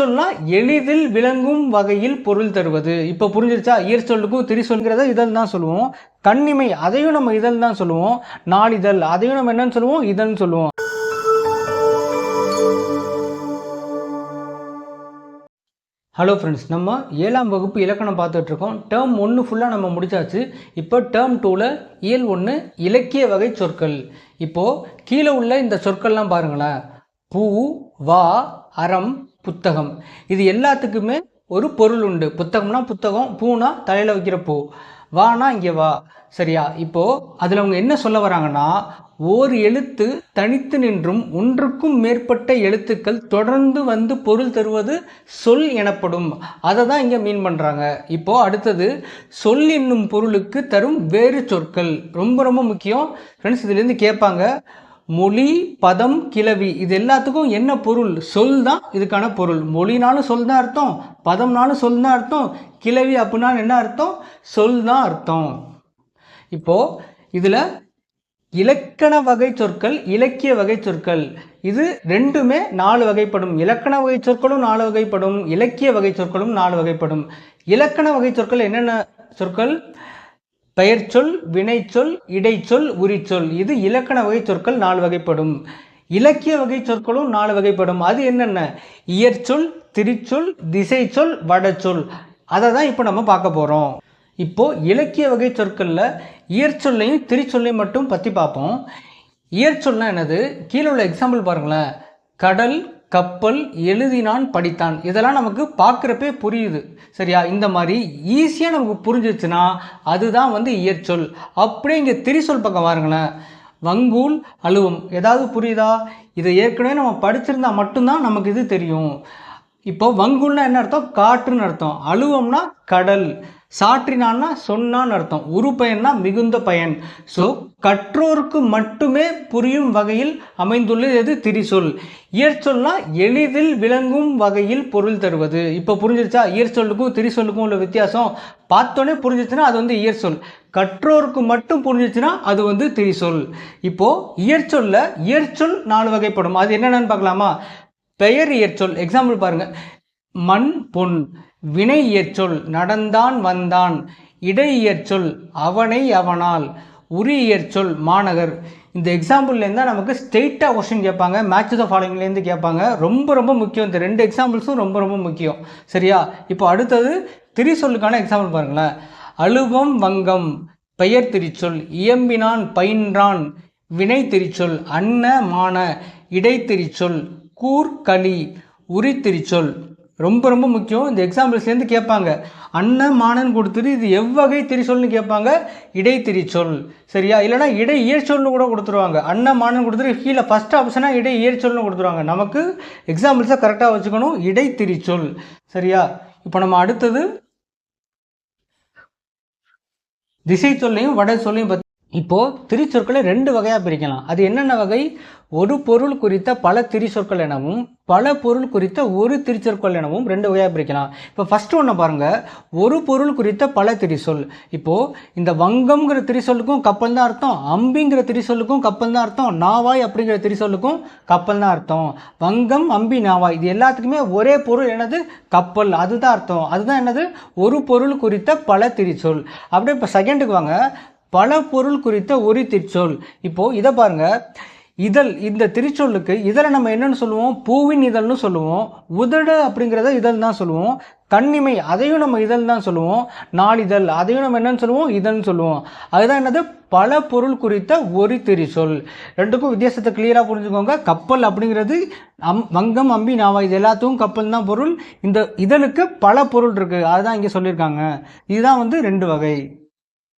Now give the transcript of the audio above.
சொன்னா எளிதில் விளங்கும் வகையில் பொருள் தருவது. இப்போ புரிஞ்சிருச்சா? இயற்சொல்லுக்கும் திரி சொல்கிறத இதழ் தான் சொல்லுவோம். கண்ணிமை அதையும் நம்ம இதழ் தான் சொல்லுவோம். நாளிதழ் அதையும் நம்ம என்னன்னு சொல்லுவோம்? இதழ்னு சொல்லுவோம். ஹலோ ஃப்ரெண்ட்ஸ் நம்ம ஏழாம் வகுப்பு இலக்கணம் பார்த்துட்டு இருக்கோம் டேர்ம் ஒன்று ஃபுல்லாக நம்ம முடிச்சாச்சு. இப்போ டேர்ம் டூவில் இயல் ஒன்று இலக்கிய வகை சொற்கள். இப்போது கீழே உள்ள இந்த சொற்கள்லாம் பாருங்களேன். பூ வா அறம் புத்தகம். இது எல்லாத்துக்குமே ஒரு பொருள் உண்டு. புத்தகம்னா புத்தகம் பூனா தலையில் வைக்கிற பூ. வானா இங்கே வா. சரியா? இப்போது அதில் அவங்க என்ன சொல்ல வராங்கன்னா ஓர் எழுத்து தனித்து நின்றும் ஒன்றுக்கும் மேற்பட்ட எழுத்துக்கள் தொடர்ந்து வந்து பொருள் தருவது சொல் எனப்படும். அதை தான் இங்கே மீன் பண்ணுறாங்க இப்போது அடுத்தது சொல் என்னும் பொருளுக்கு தரும் வேறு சொற்கள். ரொம்ப ரொம்ப முக்கியம். ஃப்ரெண்ட்ஸ் இதுலேருந்து கேட்பாங்க. மொழி பதம் கிளவி இது எல்லாத்துக்கும் என்ன பொருள்? சொல் தான் இதுக்கான பொருள். மொழினாலும் சொல் தான் அர்த்தம் பதம்னாலும் சொல் தான் அர்த்தம் கிளவி அப்படின்னா என்ன அர்த்தம்? சொல் தான் அர்த்தம். இப்போது இதில் இலக்கண வகை சொற்கள் இலக்கிய வகை சொற்கள். இது ரெண்டுமே நாலு வகைப்படும். இலக்கண வகை சொற்களும் நாலு வகைப்படும். இலக்கிய வகை சொற்களும் நாலு வகைப்படும். இலக்கண வகை சொற்கள் என்னென்ன சொற்கள்? பெயர்ச்சொல் வினைச்சொல் இடைச்சொல் உரிச்சொல். இது இலக்கண வகை சொற்கள் நாலு வகைப்படும். இலக்கிய வகை சொற்களும் நாலு வகைப்படும். அது என்னென்ன? இயற்சொல் திரிச்சொல் திசைச்சொல் வடச்சொல். அதை தான் இப்போ நம்ம பார்க்க போகிறோம் இப்போது இலக்கிய வகை சொற்களில் இயற்சொல்லையும் திரிச்சொல்லையும் மட்டும் பற்றி பார்ப்போம். இயற்சொல்னால் என்னது? கீழே உள்ள எக்ஸாம்பிள் பாருங்களேன். கடல் கப்பல் எழுதினான் படித்தான். இதெல்லாம் நமக்கு பார்க்குறப்பே புரியுது. சரியா? இந்த மாதிரி ஈஸியாக நமக்கு புரிஞ்சிச்சுன்னா அதுதான் வந்து இயற்சொல். அப்படியே இங்கே திரிசொல் பக்கம் பாருங்களேன். வங்கூல் அழுவம். ஏதாவது புரியுதா? இதை ஏற்கனவே நம்ம படிச்சிருந்தா மட்டும்தான் நமக்கு இது தெரியும். இப்போ வங்குல்னா என்ன அர்த்தம்? காற்றுன்னு அர்த்தம். அழுவம்னா கடல். சாற்றினான்னா சொன்னான்னு அர்த்தம். உரு பயன்னா மிகுந்த பயன். ஸோ கற்றோருக்கு மட்டுமே புரியும் வகையில் அமைந்துள்ளது எது? திரிசொல். இயற்சொல்னா எளிதில் விளங்கும் வகையில் பொருள் தருவது. இப்போ புரிஞ்சிருச்சா? இயற்சொல்லுக்கும் திரிசொல்லுக்கும் உள்ள வித்தியாசம். பார்த்தோன்னே புரிஞ்சிச்சுன்னா அது வந்து இயற்சொல். கற்றோருக்கு மட்டும் புரிஞ்சிச்சுன்னா அது வந்து திரிசொல். இப்போது இயற்சொல்ல இயற்சொல் நாலு வகைப்படும். அது என்னென்னு பார்க்கலாமா? பெயர் இயற்சொல். எக்ஸாம்பிள் பாருங்கள் மண் பொன் வினை இயற்சொல் நடந்தான் வந்தான் இடை இயற்சொல் அவனை அவனால் உரி இயற்சொல் மாநகர். இந்த எக்ஸாம்பிள்லேருந்து தான் நமக்கு ஸ்ட்ரெயிட்டாக கொஸ்டின் கேட்பாங்க மேட்ச் ஆஃப் ஃபாலோயிங்லேருந்து கேட்பாங்க. ரொம்ப ரொம்ப முக்கியம். இந்த ரெண்டு எக்ஸாம்பிள்ஸும் ரொம்ப ரொம்ப முக்கியம். சரியா? இப்போ அடுத்தது திரிசொல்லுக்கான எக்ஸாம்பிள் பாருங்களேன். அழுவம் வங்கம் பெயர் திரிச்சொல் இயம்பினான் பயின்றான் வினை திரிச்சொல் அன்ன மான இடைத்திரிச்சொல் கூர்களி உரித்திரிச்சொல் ரொம்ப ரொம்ப முக்கியம். இந்த எக்ஸாம்பிள்ஸ்லேருந்து கேட்பாங்க. அன்ன மானன் கொடுத்துட்டு இது எவ்வகை திரிச்சொல்னு கேட்பாங்க. இடைத்திரிச்சொல் சரியா? இல்லைனா இடை இயற்சொல்னு கூட கொடுத்துருவாங்க. அன்ன மானன் கொடுத்துட்டு கீழே ஃபஸ்ட் ஆப்ஷனாக இடை இயற்சொல்னு கொடுத்துருவாங்க. நமக்கு எக்ஸாம்பிள்ஸை கரெக்டாக வச்சுக்கணும். இடைத்திரிச்சொல் சரியா? இப்போ நம்ம அடுத்தது திசை சொல்லையும் வட சொல்லையும் பற்றி இப்போது திரிச்சொற்களை ரெண்டு வகையாக பிரிக்கலாம். அது என்னென்ன வகை? ஒரு பொருள் குறித்த பல திரிச்சொற்கள் எனவும் பல பொருள் குறித்த ஒரு திரிச்சொற்கள் எனவும் ரெண்டு வகையாக பிரிக்கலாம். இப்போ ஃபஸ்ட்டு ஒன்று பாருங்கள் ஒரு பொருள் குறித்த பல திரிசொல் இப்போது இந்த வங்கம்ங்கிற திரிசொல்லுக்கும் கப்பல் தான் அர்த்தம். அம்பிங்கிற திரிசொல்லுக்கும் கப்பல் தான் அர்த்தம். நாவாய் அப்படிங்கிற திரிசொல்லுக்கும் கப்பல் தான் அர்த்தம். வங்கம் அம்பி நாவாய் இது எல்லாத்துக்குமே ஒரே பொருள் என்னது? கப்பல். அதுதான் அர்த்தம். அதுதான் என்னது? ஒரு பொருள் குறித்த பல திரிசொல் அப்படியே இப்போ செகண்டுக்கு வாங்க. பல பொருள் குறித்த ஒரு திரிச்சொல். இப்போது இதை பாருங்கள் இதழ் இந்த திரிச்சொல்லுக்கு இதழை நம்ம என்னென்னு சொல்லுவோம்? பூவின் இதழ்னு சொல்லுவோம். உதடு அப்படிங்கிறத இதழ் தான் சொல்லுவோம். கண்ணிமை அதையும் நம்ம இதழ் தான் சொல்லுவோம். நாளிதழ் அதையும் நம்ம என்னன்னு சொல்லுவோம்? இதழ்னு சொல்லுவோம். அதுதான் என்னது? பல பொருள் குறித்த ஒரு திரிசொல் ரெண்டுக்கும் வித்தியாசத்தை கிளியராக புரிஞ்சுக்கோங்க. கப்பல் அப்படிங்கிறது அம் வங்கம் அம்பி நாவா இது எல்லாத்துக்கும் கப்பல் தான் பொருள். இந்த இதழுக்கு பல பொருள் இருக்குது அதுதான் இங்கே சொல்லியிருக்காங்க. இதுதான் வந்து ரெண்டு வகை.